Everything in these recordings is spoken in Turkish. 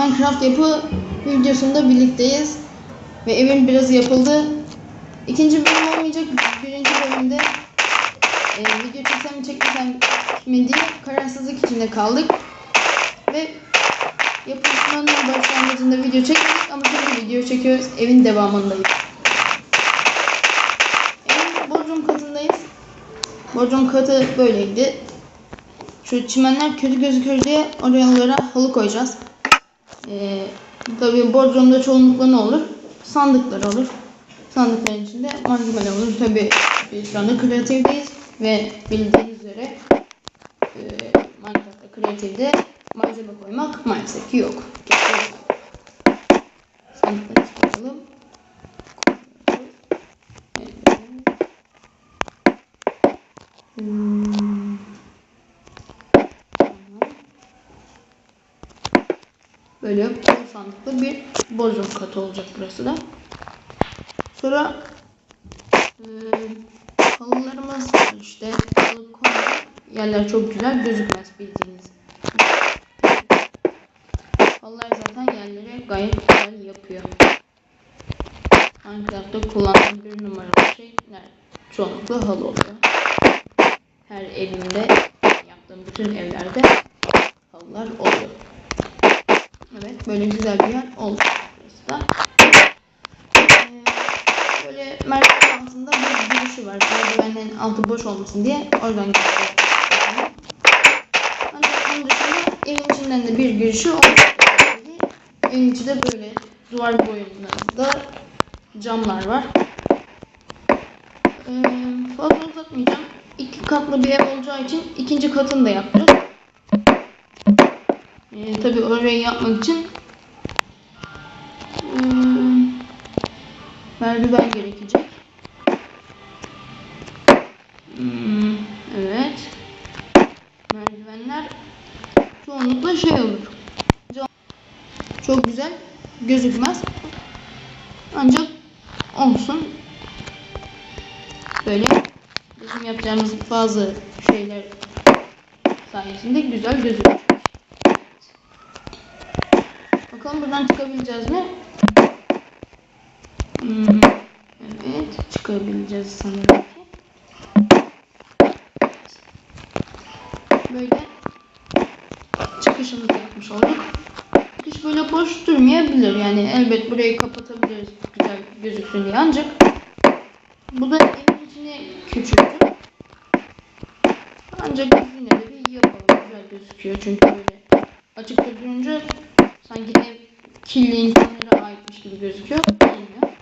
Minecraft yapı videosunda birlikteyiz. Ve evim biraz yapıldı. İkinci bölüm olmayacak. Birinci bölümde e, video çeksem mi çekmesem mi diye kararsızlık içinde kaldık. Ve yapışmanın başlangıcında video çekmedik ama şimdi video çekiyoruz. Evin devamındayız. Evin bodrum katındayız. Bodrum katı böyleydi. Şu çimenler kötü gözükür diye oralara halı koyacağız. Ee, tabii bodrumda çoğunlukla ne olur? Sandıklar olur. Sandıkların içinde malzemeler olur. Tabii şu anda kreatifteyiz ve bildiğiniz üzere e, Minecraft'ta kreatifte malzeme koymak maalesef ki yok. Sandıkları çıkaralım. Evet. Hmm. Böyle bol sandıklı bir bodrum katı olacak burası da. Sonra e, halılarımız işte. Halı koyduk. Yerler çok güzel gözükmez bildiğiniz. Halılar zaten yerlere gayet güzel yapıyor. Minecraft'ta kullandığım bir numaralı şey ne? Çoğunlukla halı oluyor. Her evimde yaptığım bütün evlerde halılar oluyor. Evet böyle güzel bir yer oldu burası. Ee, böyle merdiven altında bir girişi var. Merdivenin altı boş olmasın diye oradan geçiyor. Ancak onun dışında evin içinden de bir girişi olacak. Evin içi de böyle duvar boyunlarında camlar var. Ee, fazla uzatmayacağım. İki katlı bir ev olacağı için ikinci katını da yapacağız. Ee, tabii orayı yapmak için hmm, merdiven gerekecek. Hmm, evet. Merdivenler çoğunlukla şey olur. Çok güzel gözükmez. Ancak olsun. Böyle bizim yapacağımız bazı şeyler sayesinde güzel gözükür. Bakalım buradan çıkabileceğiz mi? Hmm, evet çıkabileceğiz sanırım ki. Böyle çıkışımızı yapmış olduk. Çıkış böyle boş durmayabilir. Yani elbet burayı kapatabiliriz güzel gözüksün diye ancak bu da evin içine küçültür. Ancak biz yine de bir yapalım. Güzel gözüküyor çünkü böyle açıkta durunca sanki ev kirli insanlara aitmiş gibi gözüküyor. Olmuyor.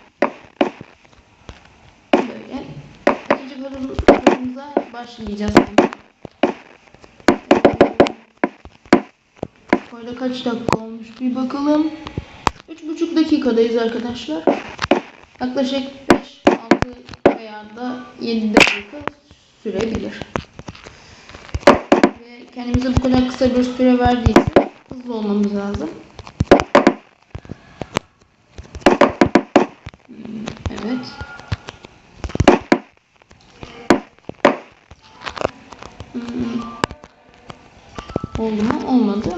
Böyle. İkinci bölümümüze başlayacağız. Arada kaç dakika olmuş bir bakalım. 3,5 dakikadayız arkadaşlar. Yaklaşık 5, 6 veya da 7 dakika sürebilir. Ve kendimize bu kadar kısa bir süre verdiyse hızlı olmamız lazım. Hmm, Evet. Hmm. Oldu mu? Olmadı.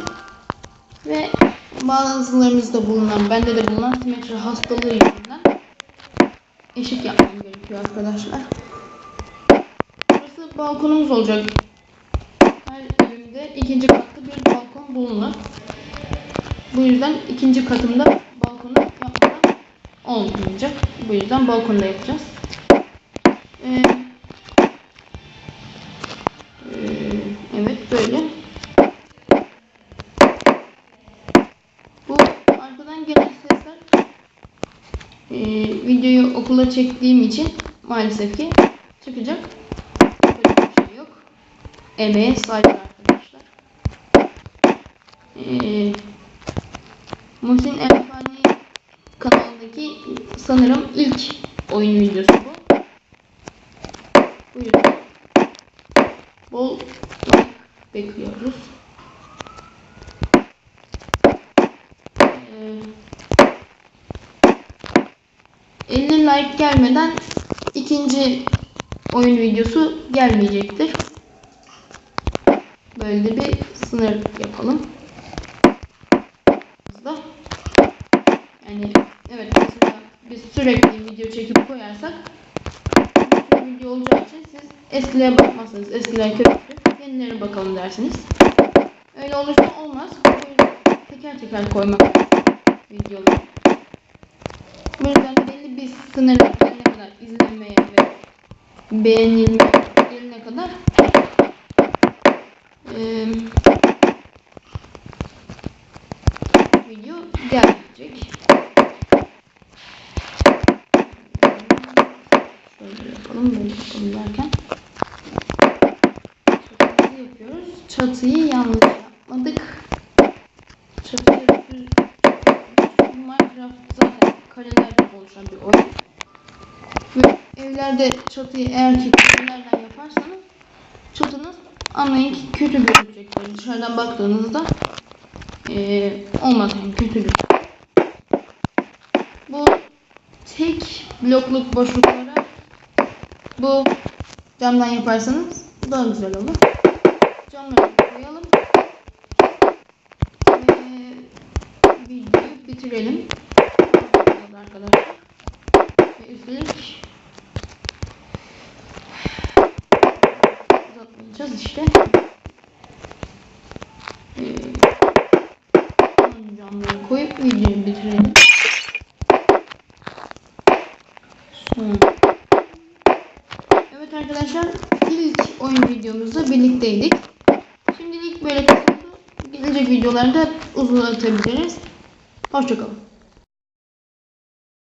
Ve bazılarımızda bulunan, bende de bulunan simetri hastalığı yüzünden eşit yapmam gerekiyor arkadaşlar. Burası balkonumuz olacak. Her evimde ikinci katlı bir balkon bulunur. Bu yüzden ikinci katımda balkonu yapmadan olmayacak. Bu yüzden balkonda yapacağız. Ee, e, evet böyle. Bu arkadan gelen sesler e, videoyu okula çektiğim için maalesef ki çıkacak. Böyle bir şey yok. Emeğe sahip arkadaşlar. Ee, Muhsin Elfani kanalındaki sanırım ilk oyun videosu bu. Bu yüzden bol like bekliyoruz. Ee, 50 like gelmeden ikinci oyun videosu gelmeyecektir. Böyle de bir sınır yapalım. Yani evet mesela biz sürekli video çekip koyarsak video olacağı için siz eskilere bakmazsınız. Eskiler kötü. Yenilere bakalım dersiniz. Öyle olursa olmaz. Teker teker koymak videoları. Bu yüzden belli bir sınır gelene kadar izlenmeye ve beğenilmeye gelene kadar eee video gelecek. Şöyle yapalım, böyle yapalım derken. Çatıyı yapıyoruz. Çatıyı yanlış yapmadık. Çatıyı Minecraft zaten karelerden oluşan bir oyun. Ve evlerde çatıyı eğer ki karelerden yaparsanız çatınız anlayın ki kötü gözükecektir. Dışarıdan baktığınızda eee olmaz yani kötü gözükür. Bu tek blokluk boşluklara bu camdan yaparsanız daha güzel olur. Camları koyalım. Ve videoyu bitirelim. Arkadaşlar. Üstelik uzatmayacağız işte. Camları koyup videoyu bitirelim. Son. Evet arkadaşlar ilk oyun videomuzda birlikteydik. Şimdilik böyle. Gelecek videolarda uzatabiliriz. Hoşçakalın.